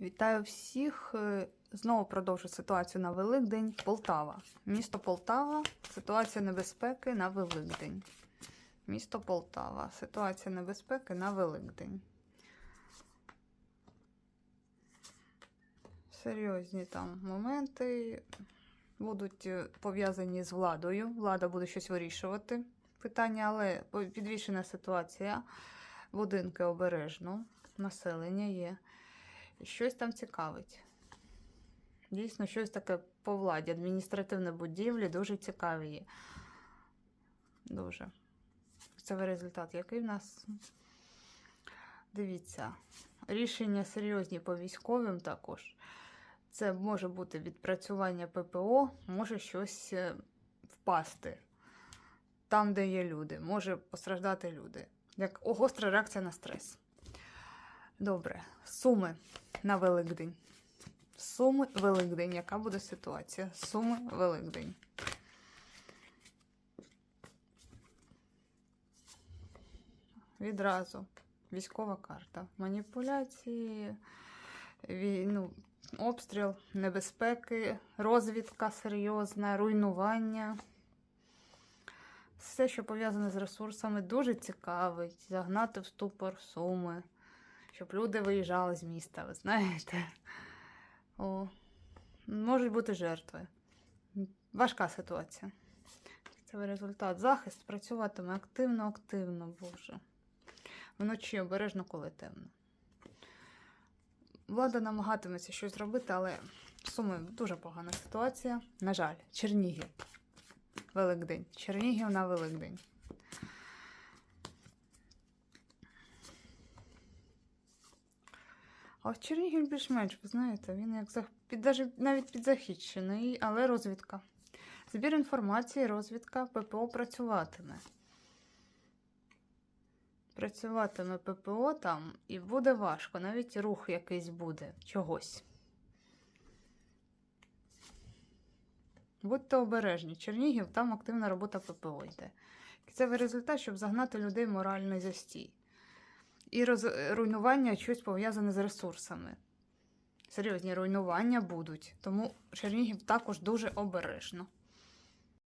Вітаю всіх. Е, Знову продовжу ситуацію на Великдень. Полтава. Місто Полтава. Ситуація небезпеки на Великдень. Місто Полтава. Ситуація небезпеки на Великдень. Серйозні там моменти будуть е, пов'язані з владою. Влада буде щось вирішувати. Питання, але підвішена ситуація. Будинки обережно, населення є. Щось там цікавить. Дійсно, щось таке по владі. Адміністративні будівлі дуже цікаві є. Дуже. Це результат, який в нас. Дивіться, рішення серйозні по військовим також. Це може бути відпрацювання ППО, може щось е, впасти там, де є люди, може постраждати люди. Як гостра реакція на стрес. Добре, суми на Великдень. Суми Великдень. Яка буде ситуація? Суми Великдень. Відразу. Військова карта. Маніпуляції, вій- ну, обстріл, небезпеки, розвідка серйозна, руйнування. Все, що пов'язане з ресурсами, дуже цікавить. Загнати в ступор суми, щоб люди виїжджали з міста, ви знаєте. О, можуть бути жертви. Важка ситуація. Це результат. Захист працюватиме активно, активно, Боже. Вночі обережно, коли темно. Влада намагатиметься щось зробити, але Суми дуже погана ситуація. На жаль, Чернігів. Великдень. Чернігів на Великдень. А Чернігів більш-менш, ви знаєте, він як зах... під, навіть підзахищений, але розвідка. Збір інформації, розвідка, ППО працюватиме. Працюватиме ППО там і буде важко, навіть рух якийсь буде чогось. Будьте обережні. Чернігів, там активна робота ППО йде. Кінцевий результат, щоб загнати людей моральний застій. І роз... руйнування щось пов'язане з ресурсами. Серйозні руйнування будуть. Тому Чернігів також дуже обережно.